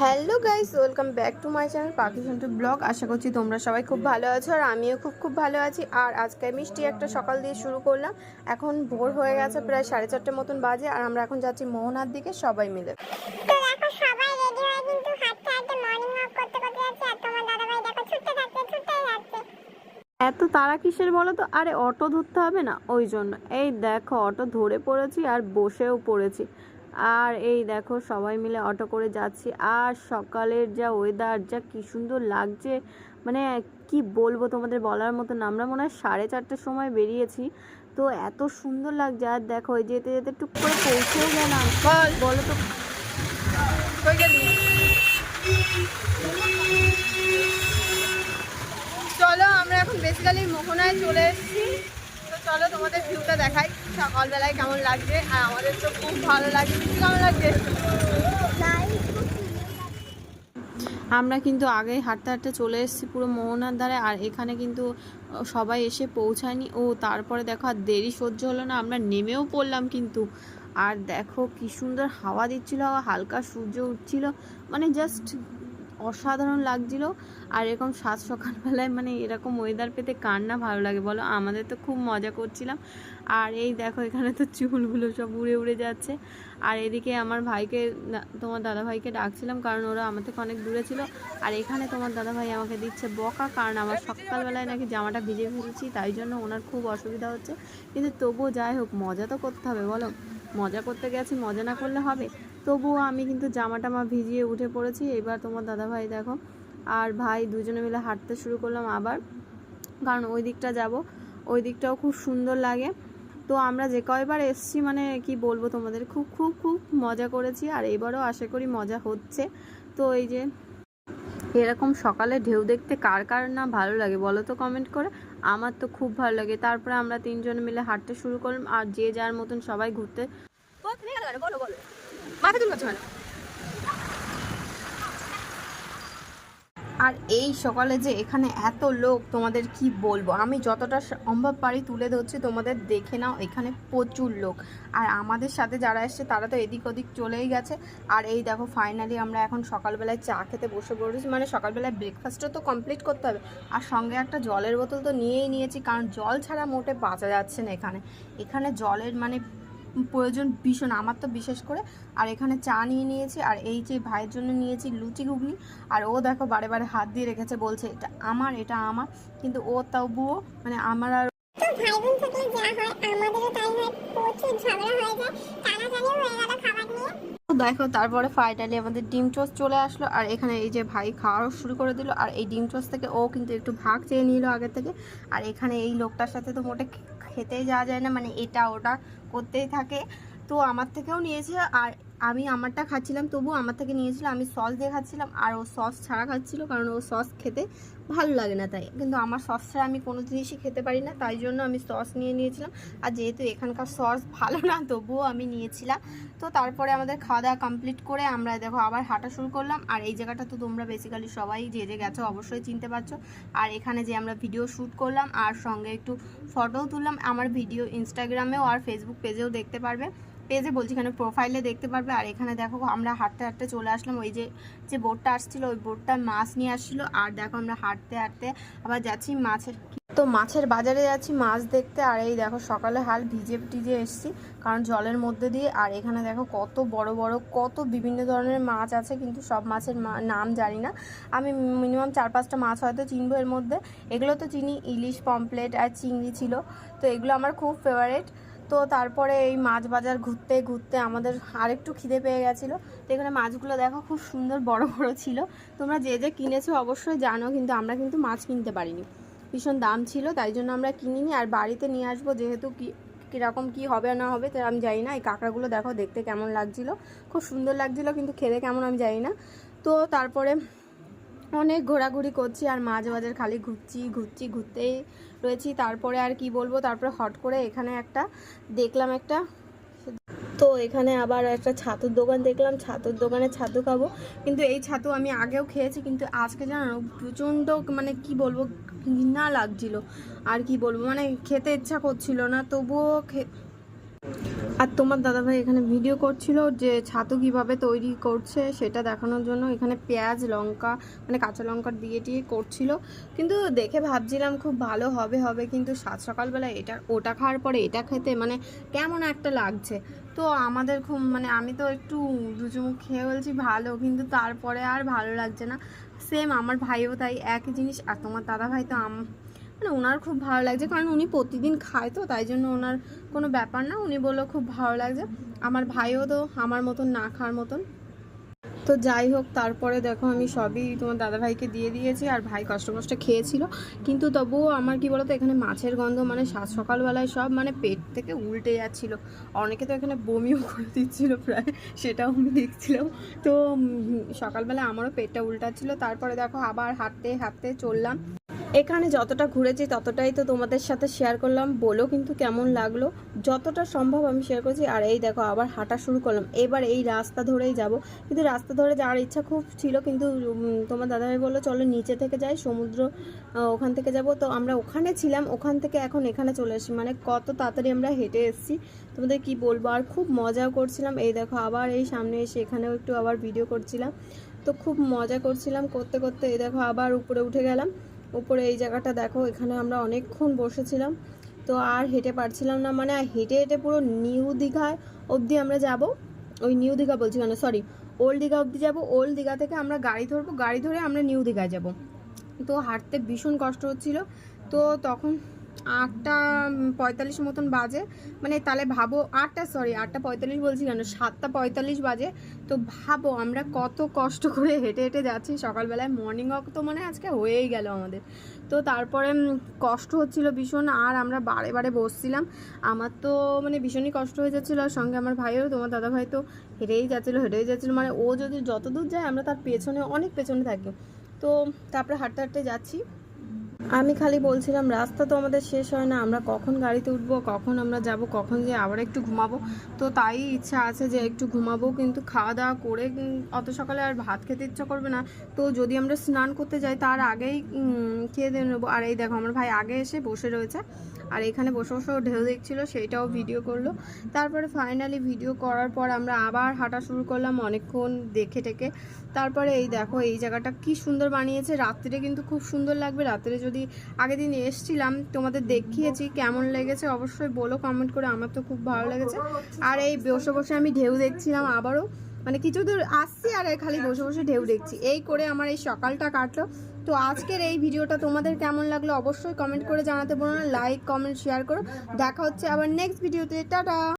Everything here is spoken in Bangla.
Hello guys welcome back to my channel Pakhi Sontu blog. আশা করছি তোমরা সবাই খুব ভালো আছো আর আমিও খুব খুব ভালো আছি। আর আজকে মিষ্টি একটা সকাল দিয়ে শুরু করলাম। এখন ভোর হয়ে গেছে প্রায় সাড়ে চারটের মতন বাজে আর আমরা এখন যাচ্ছি মোহনার দিকে সবাই মিলে। এত তারা কিসের বলো তো? আরে অটো ধরতে হবে না ওই জন্য। এই দেখো অটো ধরে পড়েছি আর বসেও পড়েছি। আর এই দেখো সবাই মিলে অটো করে যাচ্ছি। আর সকালের যা ওয়েদার যা কি সুন্দর লাগছে। মানে কি বলব তোমাদের বলার মতো না আমরা মনে হয় সাড়ে চারটের সময় বেরিয়েছি। তো এত সুন্দর লাগছে। আর দেখো ওই যেতে যেতে টুক করে পৌঁছেও গেলাম। বলো। তো। চলো আমরা এখন বেসিক্যালি মোহনায় চলে এসেছি। চলো তোমাদের ভিউটা দেখাই। সকালবেলায় কেমন লাগছে? আর আমাদের তো খুব ভালো লাগছে। কেমন লাগছে? আমরা কিন্তু আগেই হাঁটতে হাঁটতে চলে এসেছি পুরো মোহনার ধারে, আর এখানে কিন্তু সবাই এসে পৌঁছায়নি। ও, তারপরে দেখো, আর দেরি সহ্য হলো না, আমরা নেমেও পড়লাম কিন্তু। আর দেখো, কি সুন্দর হাওয়া দিচ্ছিল, হালকা সূর্য উঠছিল। মানে জাস্ট অসাধারণ লাগছিল। আর এরকম সাত সকালবেলায় মানে এরকম ওয়েদার পেতে কার না ভালো লাগে বলো? আমাদের তো খুব মজা করছিলাম। আর এই দেখো, এখানে তো চুলগুলো সব উড়ে উড়ে যাচ্ছে। আর এদিকে আমার ভাইকে তোমার দাদা ভাইকে ডাকছিলাম কারণ ওরা আমার থেকে অনেক দূরে ছিল। আর এখানে তোমার দাদা ভাই আমাকে দিচ্ছে বকা কারণ আমার সকালবেলায় নাকি জামাটা ভিজে ফেলেছি, তাই জন্য ওনার খুব অসুবিধা হচ্ছে। কিন্তু তবুও যাই হোক, মজা তো করতে হবে বলো। মজা করতে গেছি, মজা না করলে হবে। তবুও আমি কিন্তু জামা টামা ভিজিয়ে উঠে পড়েছি। এবার তোমার দাদা ভাই দেখো আর ভাই দুজনে মিলে হাঁটতে শুরু করলাম আবার। কারণ ওই দিকটা যাব, ওই দিকটাও খুব সুন্দর লাগে। তো আমরা যে কয়বার এসছি মানে কি বলব তোমাদের, খুব খুব খুব মজা করেছি আর এবারও আশা করি মজা হচ্ছে। তো এই যে এরকম সকালে ঢেউ দেখতে কার কার না ভালো লাগে বলো তো কমেন্ট করে। আমার তো খুব ভালো লাগে। তারপরে আমরা তিনজন মিলে হাঁটতে শুরু করলাম আর যে যার মতন সবাই ঘুরতে বলো বলো। মাথা কেন আর এই সকালে যে এখানে এত লোক, তোমাদের কি বলব? আমি যতটা সম্ভব পারি তুলে ধরছি, তোমাদের দেখে নাও, এখানে প্রচুর লোক। আর আমাদের সাথে যারা এসছে, তারা তো এদিক ওদিক চলেই গেছে। আর এই দেখো ফাইনালি আমরা এখন সকালবেলায় চা খেতে বসে পড়েছি। মানে সকালবেলায় ব্রেকফাস্টও তো কমপ্লিট করতে হবে। আর সঙ্গে একটা জলের বোতল তো নিয়েই নিয়েছি, কারণ জল ছাড়া মোটে বাঁচা যাচ্ছে না এখানে। এখানে জলের মানে প্রয়োজন ভীষণ আমার তো বিশেষ করে। আর এখানে চা নিয়ে নিয়েছি আর এই যে ভাইয়ের জন্য নিয়েছি লুচি ঘুগনি আর ও দেখো বারে বারে হাত দিয়ে রেখেছে বলছে এটা আমার এটা আমার। কিন্তু ও তবুও মানে আমার আর তো ভাই বোন থাকলে যা হয় আমাদেরও তাই হয় প্রচুর ঝগড়া হয়ে যায় টানাটানি হয়ে গেল খাবার নিয়ে। দেখো তারপরে ফাইনালি আমাদের ডিম টোস্ট চলে আসলো আর এখানে এই যে ভাই খাওয়াও শুরু করে দিল আর এই ডিম টোস্ট থেকে ও কিন্তু একটু ভাগ চেয়ে নিল আগের থেকে। আর এখানে এই লোকটার সাথে তো মোটে খেতেই যাওয়া যায় না মানে এটা ওটা করতেই থাকে। তো আমার থেকেও নিয়েছে আর আমি আমারটা খাচ্ছিলাম তবু আমার থেকে নিয়েছিল। আমি সস দিয়ে খাচ্ছিলাম, আর ও সস ছাড়া খাচ্ছিল, কারণ ও সস খেতে ভালো লাগে না তাই। কিন্তু আমার সস ছাড়া আমি কোনো জিনিসই খেতে পারি না, তাই জন্য আমি সস নিয়ে নিয়েছিলাম। আর যেহেতু এখানকার সস ভালো না, তবুও আমি নিয়েছিলাম। তো তারপরে আমাদের খাওয়া দাওয়া কমপ্লিট করে আমরা দেখো আবার হাঁটা শুরু করলাম। আর এই জায়গাটা তো তোমরা বেসিক্যালি সবাই যে যে গেছো অবশ্যই চিনতে পারছ। আর এখানে যে আমরা ভিডিও শ্যুট করলাম, আর সঙ্গে একটু ফটোও তুললাম, আমার ভিডিও ইনস্টাগ্রামেও আর ফেসবুক পেজেও দেখতে পারবে। পেজে বলছি এখানে প্রোফাইলে দেখতে পারবে? আর এখানে দেখো, আমরা হাঁটতে হাঁটতে চলে আসলাম। ওই যে যে বোটটা আসছিল, ওই বোটটা মাছ নিয়ে আসছিল। আর দেখো, আমরা হাঁটতে হাঁটতে আবার যাচ্ছি মাছের তো মাছের বাজারে যাচ্ছি মাছ দেখতে। আর এই দেখো, সকালে হাল ভিজে টিজে এসছি, কারণ জলের মধ্যে দিয়ে। আর এখানে দেখো, কত বড় বড়, কত বিভিন্ন ধরনের মাছ আছে, কিন্তু সব মাছের নাম জানি না। আমি মিনিমাম চার, পাঁচটা মাছ হয়তো চিনবো এর মধ্যে। এগুলো তো চিনি, ইলিশ পমপ্লেট আর চিংড়ি ছিল। তো এগুলো আমার খুব ফেভারেট তো তারপরে এই মাছ বাজার ঘুরতে ঘুরতে আমাদের আরেকটু খিদে পেয়ে গেছিল। তো এখানে মাছগুলো দেখো খুব সুন্দর বড় বড় ছিল। তোমরা যে যে কিনেছো অবশ্যই জানো, কিন্তু আমরা কিন্তু মাছ কিনতে পারিনি। ভীষণ দাম ছিল, তাই জন্য আমরা কিনিনি। আর বাড়িতে নিয়ে আসব, যেহেতু কি, কীরকম কী হবে না হবে, তো আমি জানি না। এই কাঁকড়াগুলো দেখো দেখতে কেমন লাগছিল। খুব সুন্দর লাগছিল, কিন্তু খেতে কেমন আমি জানি না। তো তারপরে অনেক ঘোরাঘুরি করছি, আর মাঝে মাঝে খালি ঘুরছি ঘুরছি, ঘুরতেই রয়েছি, তারপরে আর কি বলব? তারপরে হট করে এখানে একটা দেখলাম একটা। তো এখানে আবার একটা ছাতুর দোকান দেখলাম, ছাতুর দোকানে ছাতু খাব। কিন্তু এই ছাতু আমি আগেও খেয়েছি, কিন্তু আজকে জানো, প্রচণ্ড মানে কি বলব, ঘৃণা লাগছিল। আর কি বলব মানে খেতে ইচ্ছা করছিল না, তবুও আর তোমার দাদাভাই এখানে ভিডিও করছিল যে ছাতু কীভাবে তৈরি করছে সেটা দেখানোর জন্য এখানে পেঁয়াজ, লঙ্কা মানে কাঁচা লঙ্কা দিয়ে টিয়ে করছিল। কিন্তু দেখে ভাবছিলাম খুব ভালো হবে হবে, কিন্তু সাত সকালবেলা এটা, ওটা খাওয়ার পরে এটা খেতে মানে কেমন একটা লাগছে। তো আমাদের খুব মানে আমি তো একটু দুচুমুখ খেয়ে বলছি ভালো, কিন্তু তারপরে আর ভালো লাগছে না। সেম আমার ভাইও তাই একই জিনিস, আর তোমার দাদাভাই তো আম মানে ওনার খুব ভালো লাগছে। কারণ উনি প্রতিদিন খায় তো, তাই জন্য ওনার কোনো ব্যাপার না। উনি বলল খুব ভালো লাগছে। আমার ভাইও তো আমার মতন না খাওয়ার মতন। তো যাই হোক, তারপরে দেখো আমি সবই তোমার দাদাভাইকে দিয়ে দিয়েছি, আর ভাই কষ্ট কষ্ট খেয়েছিল। কিন্তু তবুও আমার কি বলতো, এখানে মাছের গন্ধ মানে সাত সকালবেলায় সব মানে পেট থেকে উল্টে যাচ্ছিল। অনেকে তো এখানে বমিও করে দিচ্ছিল প্রায়, সেটাও আমি দেখছিলাম। তো সকালবেলা আমারও পেটটা উল্টাচ্ছিল। তারপরে দেখো আবার হাঁটতে হাঁটতে চললাম। এখানে যতটা ঘুরেছি ততটাই তো তোমাদের সাথে শেয়ার করলাম। বলো কিন্তু কেমন লাগল? যতটা সম্ভব আমি শেয়ার করেছি। আর এই দেখো, আবার হাঁটা শুরু করলাম। এবার এই রাস্তা ধরেই যাব। কিন্তু রাস্তা ধরে যাওয়ার ইচ্ছা খুব ছিল, কিন্তু তোমার দাদাভাই বলল, চলো নিচে থেকে যাই, সমুদ্র ওখান থেকে যাব। তো আমরা ওখানে ছিলাম, ওখান থেকে এখন এখানে চলে এসেছি। মানে কত তাড়াতাড়ি আমরা হেঁটে এসেছি। তোমাদের কি বলব? আর খুব মজা করছিলাম। এই দেখো, আবার এই সামনে এসে এখানেও একটু আবার ভিডিও করছিলাম। তো খুব মজা করছিলাম করতে করতে। এই দেখো, আবার উপরে উঠে গেলাম। উপরে এই জায়গাটা দেখো, এখানে আমরা অনেকক্ষণ বসেছিলাম। তো আর হেঁটে পারছিলাম না মানে হেঁটে হেঁটে পুরো নিউ দীঘায় অবধি আমরা যাব। ওই নিউ দীঘা বলছি কেন সরি ওল্ড দীঘা অবধি যাব। ওল্ড দীঘা থেকে আমরা গাড়ি ধরবো, গাড়ি ধরে আমরা নিউ দীঘায় যাব। তো হাঁটতে ভীষণ কষ্ট হচ্ছিল। তো তখন আটটা পঁয়তাল্লিশ মতন বাজে। মানে তাহলে ভাবো আটটা সরি আটটা পঁয়তাল্লিশ বলছি কেন? সাতটা পঁয়তাল্লিশ বাজে। তো ভাবো আমরা কত কষ্ট করে হেঁটে হেঁটে যাচ্ছি। সকালবেলায় মর্নিং ওয়াক তো মানে আজকে হয়েই গেল আমাদের। তো তারপরে কষ্ট হচ্ছিল ভীষণ আর আমরা বারে বারে বসছিলাম। আমার তো মানে ভীষণই কষ্ট হয়ে যাচ্ছিল। আর সঙ্গে আমার ভাইও, তোমার দাদা ভাই তো হেঁটেই যাচ্ছিল হেঁটেই যাচ্ছিল। মানে ও যদি যত দূর যায়, আমরা তার পেছনে, অনেক পেছনে থাকি। তো তারপরে হাঁটতে হাঁটতে যাচ্ছি। আমি খালি বলছিলাম, রাস্তা তো আমাদের শেষ হয় না, আমরা কখন গাড়িতে উঠবো, কখন আমরা যাব, কখন যে আবার একটু ঘুমাবো? তো তাই ইচ্ছা আছে যে একটু ঘুমাবো, কিন্তু খাওয়া দাওয়া করে অত সকালে আর ভাত খেতে ইচ্ছা করবে না। তো যদি আমরা স্নান করতে যাই, তার আগেই খেয়ে নেব। আর এই দেখো, আমার ভাই আগে এসে বসে রয়েছে। আর এখানে বসে বসে ঢেউ দেখছিল, সেইটাও ভিডিও করল। তারপরে ফাইনালি ভিডিও করার পর আমরা আবার হাঁটা শুরু করলাম, অনেকক্ষণ দেখে টেকে। তারপরে এই দেখো, এই জায়গাটা কি সুন্দর বানিয়েছে। রাত্রিরে কিন্তু খুব সুন্দর লাগবে, রাত্রে যদি আগের দিন এসছিলাম, তোমাদের দেখিয়েছি, কেমন লেগেছে অবশ্যই বলো কমেন্ট করে আমার তো খুব ভালো লেগেছে। আর এই বসে বসে আমি ঢেউ দেখছিলাম আবারও মানে কিছু দূর আসছি আর খালি বসে বসে ঢেউ দেখছি। এই করে আমার এই সকালটা কাটলো। তো আজকের এই ভিডিওটা তোমাদের কেমন লাগল অবশ্যই কমেন্ট করে জানাতে বলো না লাইক কমেন্ট শেয়ার করো। দেখা হচ্ছে আবার নেক্সট ভিডিওতে টাটা!